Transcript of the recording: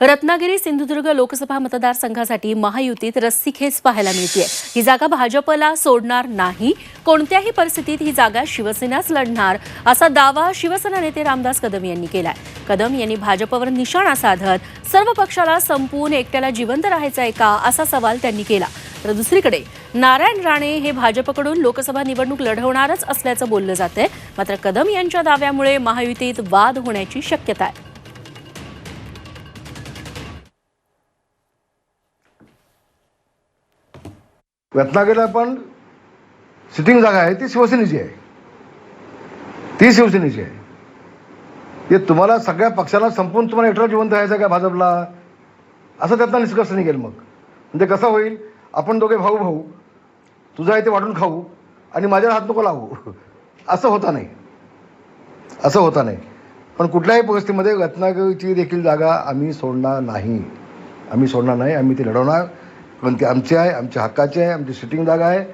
रत्नागिरी सिंधुदुर्ग लोकसभा मतदारसंघासाठी महायुतीत रस्सीखेच पाहायला मिळते ही जागा भाजपला सोडणार नाही. कोणत्याही परिस्थितीत ही जागा शिवसेनाच लढणार असा दावा शिवसेना नेते रामदास कदम यांनी केलाय. कदम यांनी भाजपवर निशाणा साधत सर्व पक्षाला संपून एकट्याला जिवंत राहायचं आहे का असा सवाल त्यांनी केला. तर दुसरीकडे नारायण राणे हे भाजपकडून लोकसभा निवडणूक लढवणारच असल्याचं बोललं जातंय. मात्र कदम यांच्या दाव्यामुळे महायुतीत वाद होण्याची शक्यता आहे. रत्नागिरीला पण सिटिंग जागा आहे ती शिवसेनेची आहे. ती शिवसेनेची आहे. ते तुम्हाला सगळ्या पक्षाला संपून तुम्हाला एकटा जिवंत राहायचं का भाजपला? असं त्यातनं निष्कर्ष निघेल मग. म्हणजे कसं होईल? आपण दोघे भाऊ भाऊ. तुझा आहे ते वाटून खाऊ आणि माझ्यावर हात नको लावू. असं होता नाही. असं होता नाही. पण कुठल्याही परिस्थितीमध्ये रत्नागिरीची देखील जागा आम्ही सोडणार नाही. आम्ही सोडणार नाही आम्ही ती लढवणार. पण ते आमचे आहे आमच्या हक्काचे आहे आमची सिटिंग जागा आहे.